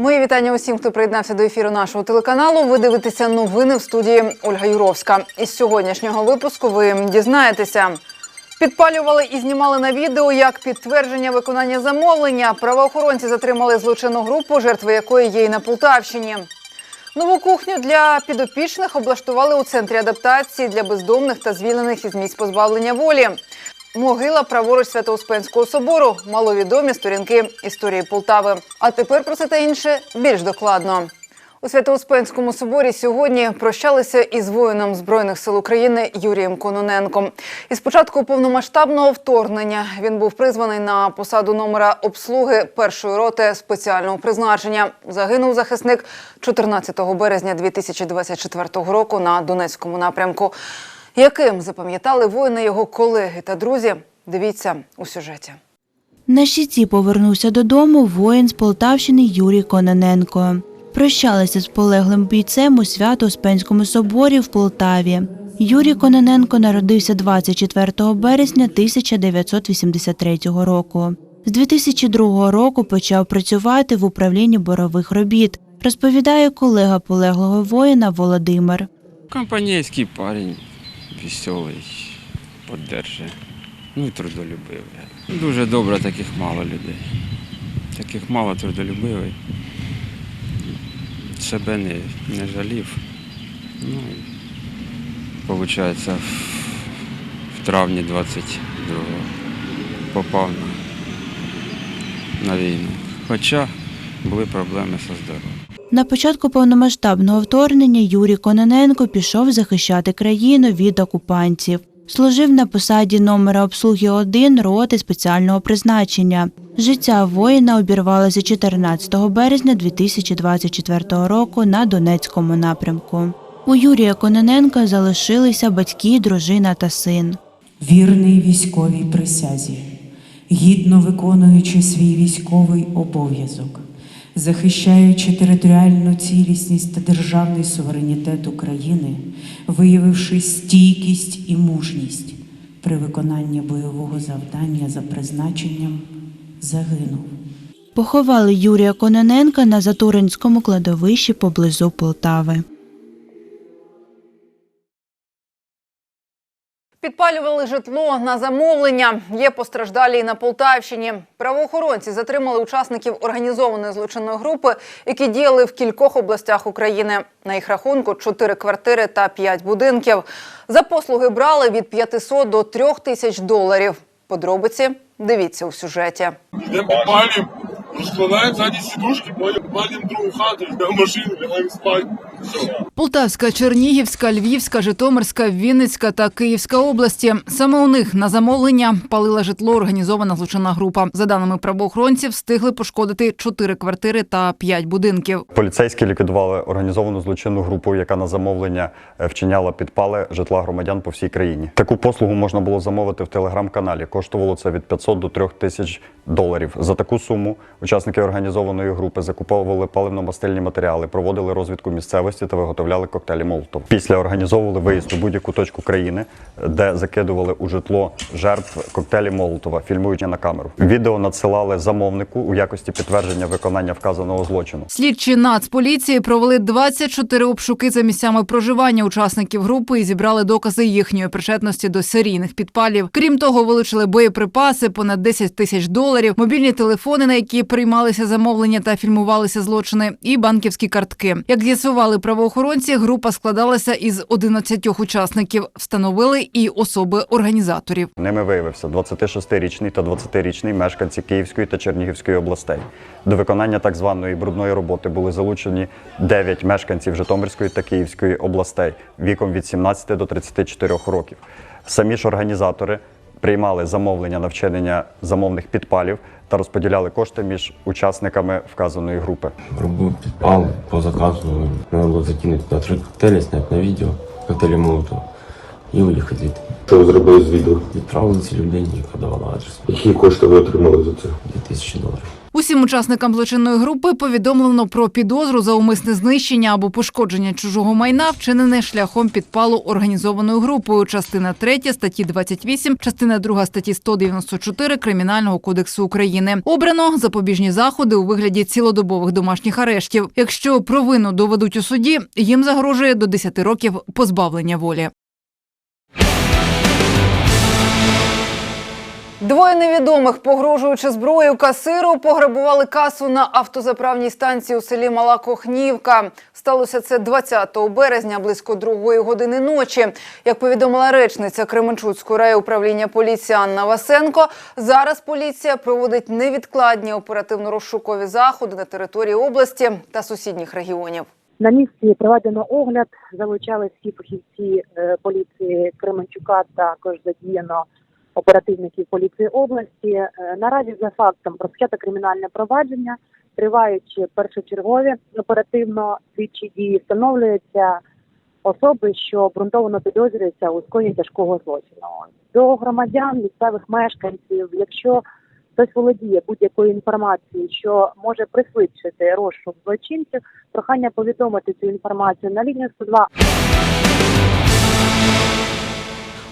Мої вітання усім, хто приєднався до ефіру нашого телеканалу. Ви дивитеся новини в студії Ольга Юровська. Із сьогоднішнього випуску ви дізнаєтеся. Підпалювали і знімали на відео як підтвердження виконання замовлення. Правоохоронці затримали злочинну групу, жертви якої є і на Полтавщині. Нову кухню для підопічних облаштували у центрі адаптації для бездомних та звільнених із місць позбавлення волі. Могила праворуч Свято-Успенського собору. Маловідомі сторінки історії Полтави. А тепер про це та інше більш докладно. У Свято-Успенському соборі сьогодні прощалися із воїном Збройних сил України Юрієм Кононенком. Із початку повномасштабного вторгнення він був призваний на посаду номера обслуги першої роти спеціального призначення. Загинув захисник 14 березня 2024 року на Донецькому напрямку. Яким запам'ятали воїна його колеги та друзі? Дивіться у сюжеті. На щиті повернувся додому воїн з Полтавщини Юрій Кононенко. Прощалися з полеглим бійцем у Свято-Успенському соборі в Полтаві. Юрій Кононенко народився 24 березня 1983 року. З 2002 року почав працювати в управлінні борових робіт, розповідає колега полеглого воїна Володимир. Компанейський парень, веселий, поддержує. Ну і трудолюбивий. Дуже добре, таких мало людей. Таких мало трудолюбивий. Себе не, не жалів. Ну в, в травні 22-го попав на, на війну. Хоча були проблеми зі здоров'ям. На початку повномасштабного вторгнення Юрій Кононенко пішов захищати країну від окупантів. Служив на посаді номера обслуги 1 роти спеціального призначення. Життя воїна обірвалося 14 березня 2024 року на Донецькому напрямку. У Юрія Кононенка залишилися батьки, дружина та син. вірний військовій присязі, гідно виконуючи свій військовий обов'язок, захищаючи територіальну цілісність та державний суверенітет України, виявивши стійкість і мужність при виконанні бойового завдання за призначенням, загинув. Поховали Юрія Кононенка на Затуринському кладовищі поблизу Полтави. Підпалювали житло на замовлення. Є постраждалі і на Полтавщині. Правоохоронці затримали учасників організованої злочинної групи, які діяли в кількох областях України. На їх рахунку чотири квартири та п'ять будинків. За послуги брали від 500 до 3 тисяч доларів. Подробиці дивіться у сюжеті. Йдемо підпалюємо, розкладаємо ззаді сідушки, потім другу хату, машину, лягаємо спати. Полтавська, Чернігівська, Львівська, Житомирська, Вінницька та Київська області. Саме у них на замовлення палила житло організована злочинна група. За даними правоохоронців, встигли пошкодити чотири квартири та п'ять будинків. Поліцейські ліквідували організовану злочинну групу, яка на замовлення е, вчиняла підпали житла громадян по всій країні. Таку послугу можна було замовити в телеграм-каналі. Коштувало це від 500 до 3 тисяч доларів. За таку суму учасники організованої групи закуповували паливно-мастильні матеріали, проводили розвідку місцевості та виготовляли коктейлі Молотов. Після організовували виїзд у будь-яку точку країни, де закидували у житло жертв коктейлі Молотова, фільмуючи на камеру. Відео надсилали замовнику у якості підтвердження виконання вказаного злочину. Слідчі Нацполіції провели 24 обшуки за місцями проживання учасників групи і зібрали докази їхньої причетності до серійних підпалів. Крім того, вилучили боєприпаси, понад 10 тисяч доларів, мобільні телефони, на які приймалися замовлення та фільмувалися злочини, і банківські картки. Як з'ясували правоохоронці, група складалася із 11 учасників. Встановили і особи організаторів. Ними виявився 26-річний та 20-річний мешканці Київської та Чернігівської областей. До виконання так званої брудної роботи були залучені 9 мешканців Житомирської та Київської областей віком від 17 до 34 років. Самі ж організатори приймали замовлення на вчинення замовних підпалів та розподіляли кошти між учасниками вказаної групи. Робив підпал по заказу. Треба було закинути на три коктейлі, зняти на відео, коктейлі Молотова і виїхати звідти. Що ви зробили з відео? Відправили ці людині, яка давала адрес. Які кошти ви отримали за це? 2000 доларів. Усім учасникам злочинної групи повідомлено про підозру за умисне знищення або пошкодження чужого майна, вчинене шляхом підпалу організованою групою. Частина 3 статті 28, частина 2 статті 194 Кримінального кодексу України. Обрано запобіжні заходи у вигляді цілодобових домашніх арештів. Якщо провину доведуть у суді, їм загрожує до 10 років позбавлення волі. Двоє невідомих, погрожуючи зброєю касиру, пограбували касу на автозаправній станції у селі Мала Кохнівка. Сталося це 20 березня, близько другої години ночі. Як повідомила речниця Кременчуцького райуправління поліції Анна Васенко, зараз поліція проводить невідкладні оперативно-розшукові заходи на території області та сусідніх регіонів. На місці проведено огляд, залучали всі фахівці е, поліції Кременчука, також задіяно оперативників поліції області. Е, Наразі за фактом розпочато кримінальне провадження, тривають першочергові оперативно слідчі дії, встановлюються особи, що обґрунтовано підозрюються у скоєнні тяжкого злочину. До громадян, місцевих мешканців, якщо хтось володіє будь-якою інформацією, що може пришвидшити розшук злочинців, прохання повідомити цю інформацію на лінію 102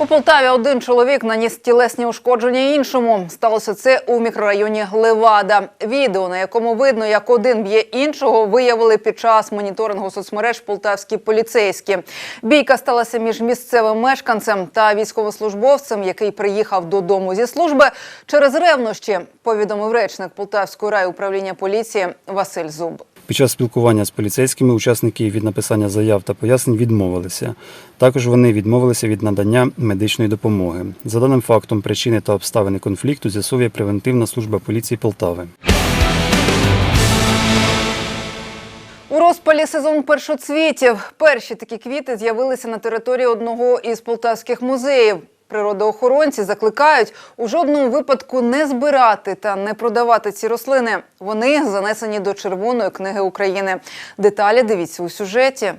У Полтаві один чоловік наніс тілесні ушкодження іншому. Сталося це у мікрорайоні Левада. Відео, на якому видно, як один б'є іншого, виявили під час моніторингу соцмереж полтавські поліцейські. Бійка сталася між місцевим мешканцем та військовослужбовцем, який приїхав додому зі служби через ревнощі. Повідомив речник Полтавської райуправління поліції Василь Зуб. Під час спілкування з поліцейськими учасники від написання заяв та пояснень відмовилися. Також вони відмовилися від надання медичної допомоги. За даним фактом, причини та обставини конфлікту з'ясовує превентивна служба поліції Полтави. У розпалі сезон першоцвітів перші такі квіти з'явилися на території одного із полтавських музеїв. Природоохоронці закликають у жодному випадку не збирати та не продавати ці рослини. Вони занесені до Червоної книги України. Деталі дивіться у сюжеті.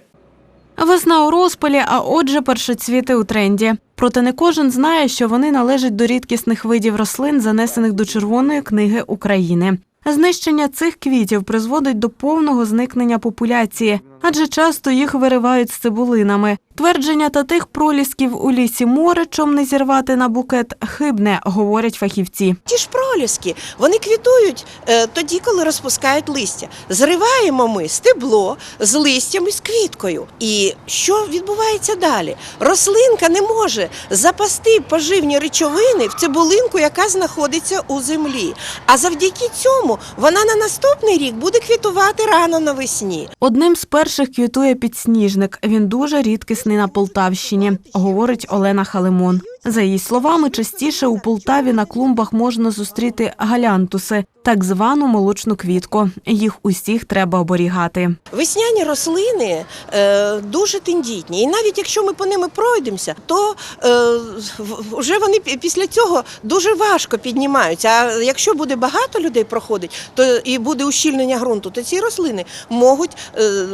Весна у розпалі, а отже, першоцвіти у тренді. Проте не кожен знає, що вони належать до рідкісних видів рослин, занесених до Червоної книги України. Знищення цих квітів призводить до повного зникнення популяції, адже часто їх виривають з цибулинами. Твердження та тих пролісків у лісі моречом не зірвати на букет хибне, говорять фахівці. Ті ж проліски, вони квітують е, тоді, коли розпускають листя. Зриваємо ми стебло з листям і з квіткою. І що відбувається далі? Рослинка не може запасти поживні речовини в цибулинку, яка знаходиться у землі. А завдяки цьому вона на наступний рік буде квітувати рано навесні. Одним з перших квітує підсніжник. Він дуже рідкісний на Полтавщині, говорить Олена Халимон. За її словами, частіше у Полтаві на клумбах можна зустріти галянтуси, так звану молочну квітку. Їх усіх треба оберігати. Весняні рослини е, дуже тендітні, і навіть якщо ми по ними пройдемося, то е, вже вони після цього дуже важко піднімаються. А якщо буде багато людей проходить, то і буде ущільнення ґрунту, то ці рослини можуть е,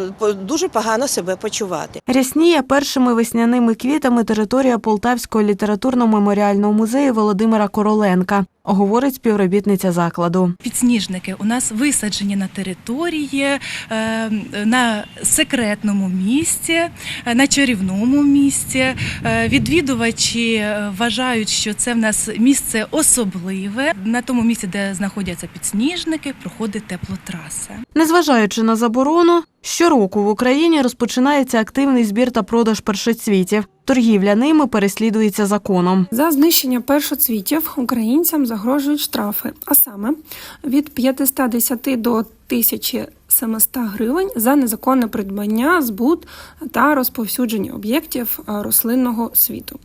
дуже погано себе почувати. Рясніє першими весняними квітами територія Полтавського літературно-меморіального музею Володимира Короленка, говорить співробітниця закладу. Підсніжники у нас висаджені на території, е, на секретному місці, е, на чарівному місці. Е, Відвідувачі вважають, що це в нас місце особливе. На тому місці, де знаходяться підсніжники, проходить теплотраса. Незважаючи на заборону, щороку в Україні розпочинається активний збір та продаж першоцвітів. Торгівля ними переслідується законом. За знищення першоцвітів українцям загрожують штрафи, а саме від 510 до 1700 гривень за незаконне придбання, збут та розповсюдження об'єктів рослинного світу,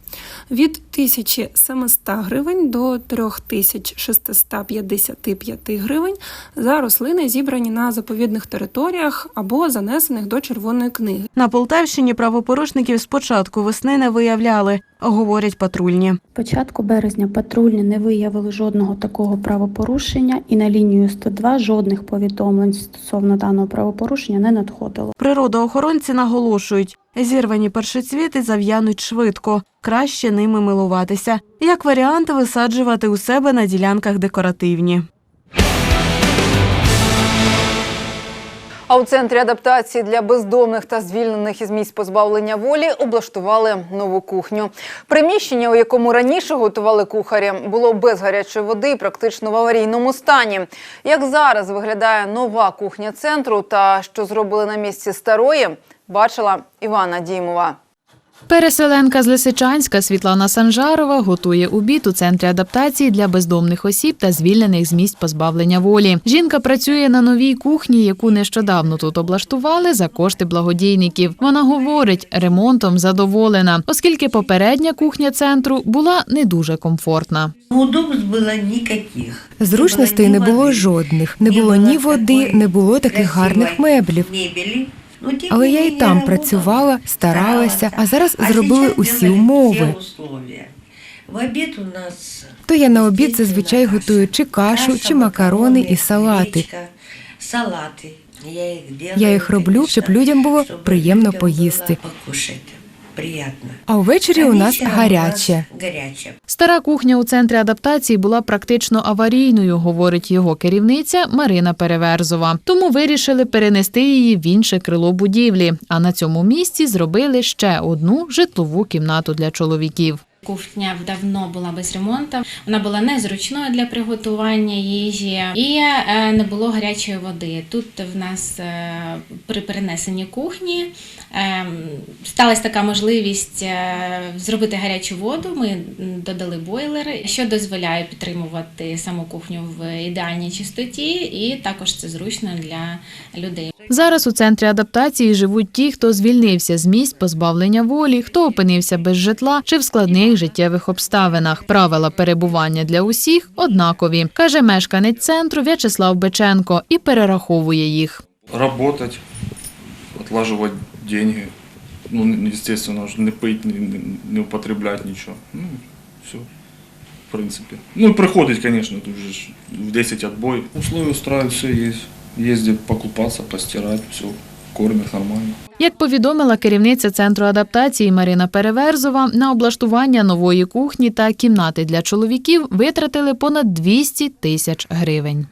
від 1700 гривень до 3655 гривень за рослини, зібрані на заповідних територіях або занесених до червоної книги. На Полтавщині правопорушників з початку весни не виявляли, говорять патрульні. Початку березня патрульні не виявили жодного такого правопорушення, і на лінію 102 жодних повідомлень стосовно даного правопорушення не надходило. Природоохоронці наголошують, зірвані першоцвіти зав'януть швидко, краще ними милуватися. Як варіант, висаджувати у себе на ділянках декоративні. А у центрі адаптації для бездомних та звільнених із місць позбавлення волі облаштували нову кухню. Приміщення, у якому раніше готували кухарі, було без гарячої води, практично в аварійному стані. Як зараз виглядає нова кухня центру та що зробили на місці старої, бачила Івана Дімова. Переселенка з Лисичанська Світлана Санжарова готує обід у центрі адаптації для бездомних осіб та звільнених з місць позбавлення волі. Жінка працює на новій кухні, яку нещодавно тут облаштували за кошти благодійників. Вона говорить, ремонтом задоволена, оскільки попередня кухня центру була не дуже комфортна. Удобств було ніяких. Зручностей не було жодних. Не було ні води, не було таких гарних меблів. Ну, Але я і там працювала, старалася, а зараз зробили усі умови. То я на обід зазвичай готую чи кашу, чи макарони і салати. Я їх роблю, щоб людям було приємно поїсти. Приємно. А ввечері. У нас гаряче. Стара кухня у центрі адаптації була практично аварійною, говорить його керівниця Марина Переверзова. Тому вирішили перенести її в інше крило будівлі. А на цьому місці зробили ще одну житлову кімнату для чоловіків. Кухня давно була без ремонту. Вона була незручною для приготування їжі і е, не було гарячої води. Тут в нас е, при перенесенні кухні е, сталася така можливість зробити гарячу воду. Ми додали бойлери, що дозволяє підтримувати саму кухню в ідеальній чистоті, і також це зручно для людей. Зараз у центрі адаптації живуть ті, хто звільнився з місць позбавлення волі, хто опинився без житла чи в складних життєвих обставинах. Правила перебування для усіх однакові, каже мешканець центру В'ячеслав Беченко і перераховує їх. работать, отлаживать деньги. Ну, естественно, не пить, не, употреблять ничего. Ну, все, в принципе. Ну, приходить, конечно, тут же в 10 отбой. Условия устраивают, все есть. Ездить покупаться, постирать, все, кормят нормально. Як повідомила керівниця центру адаптації Марина Переверзова, на облаштування нової кухні та кімнати для чоловіків витратили понад 200 тисяч гривень.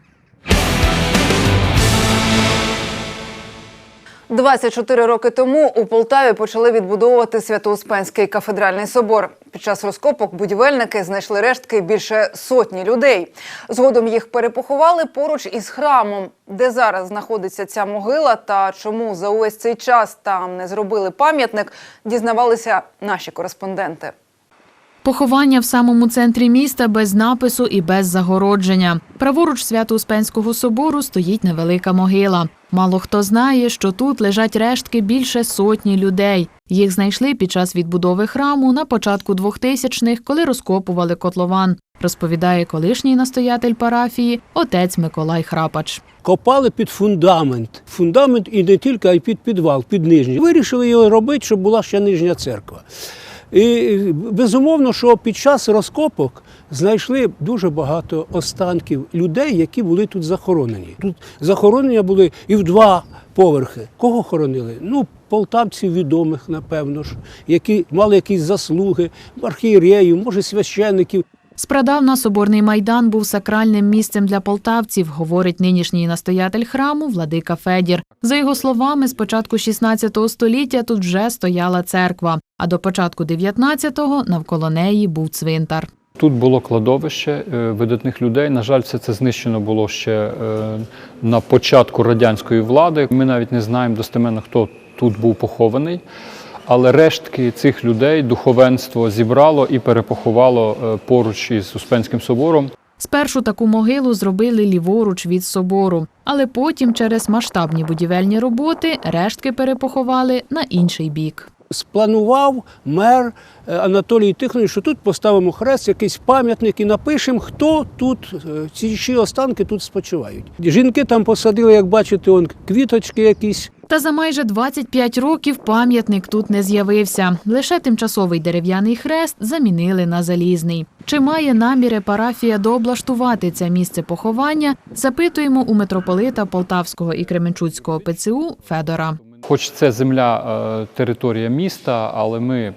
24 роки тому у Полтаві почали відбудовувати Свято-Успенський кафедральний собор. Під час розкопок будівельники знайшли рештки більше сотні людей. Згодом їх перепоховали поруч із храмом, де зараз знаходиться ця могила. Та чому за увесь цей час там не зробили пам'ятник, дізнавалися наші кореспонденти. Поховання в самому центрі міста без напису і без загородження. Праворуч Свято-Успенського собору стоїть невелика могила. Мало хто знає, що тут лежать рештки більше сотні людей. Їх знайшли під час відбудови храму на початку 2000-х, коли розкопували котлован, розповідає колишній настоятель парафії отець Миколай Храпач. Копали під фундамент. Фундамент і не тільки, а й під підвал, під нижній. Вирішили його робити, щоб була ще нижня церква. І безумовно, що під час розкопок знайшли дуже багато останків людей, які були тут захоронені. Тут захоронення були і в два поверхи. Кого хоронили? Ну, полтавців відомих, напевно ж, які мали якісь заслуги, архієреїв, може, священників. Спрадавна соборний майдан був сакральним місцем для полтавців, говорить нинішній настоятель храму Владика Федір. За його словами, з початку 16 століття тут вже стояла церква, а до початку 19-го навколо неї був цвинтар. Тут було кладовище е, видатних людей. На жаль, все це знищено було ще е, на початку радянської влади. Ми навіть не знаємо достеменно, хто тут був похований. Але рештки цих людей духовенство зібрало і перепоховало е, поруч із Успенським собором. Спершу таку могилу зробили ліворуч від собору, але потім через масштабні будівельні роботи рештки перепоховали на інший бік. Спланував мер е, Анатолій Тихонович, що тут поставимо хрест, якийсь пам'ятник і напишемо, хто тут, е, ці чиї останки тут спочивають. Жінки там посадили, як бачите, он квіточки якісь. Та за майже 25 років пам'ятник тут не з'явився. Лише тимчасовий дерев'яний хрест замінили на залізний. Чи має наміри парафія дооблаштувати це місце поховання? Запитуємо у митрополита Полтавського і Кременчуцького ПЦУ Федора. Хоч це земля, е, територія міста, але ми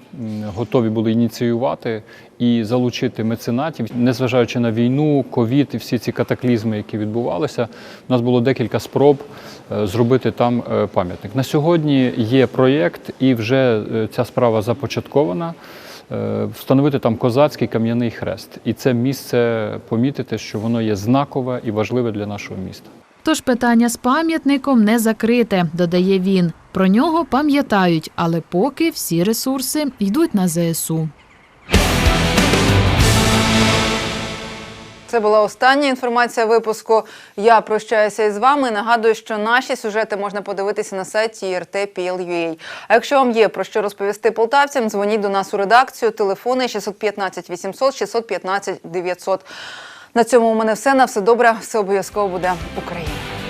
готові були ініціювати і залучити меценатів, незважаючи на війну, ковід і всі ці катаклізми, які відбувалися. У нас було декілька спроб е, зробити там е, пам'ятник. На сьогодні є проєкт, і вже ця справа започаткована. Встановити там козацький кам'яний хрест, і це місце помітити, що воно є знакове і важливе для нашого міста. Тож питання з пам'ятником не закрите, додає він. Про нього пам'ятають, але поки всі ресурси йдуть на ЗСУ. Це була остання інформація випуску. Я прощаюся із вами. Нагадую, що наші сюжети можна подивитися на сайті RT.PL.UA. А якщо вам є про що розповісти полтавцям, дзвоніть до нас у редакцію. Телефони 615 800 615 900. На цьому у мене все. На все добре. Все обов'язково буде Україна.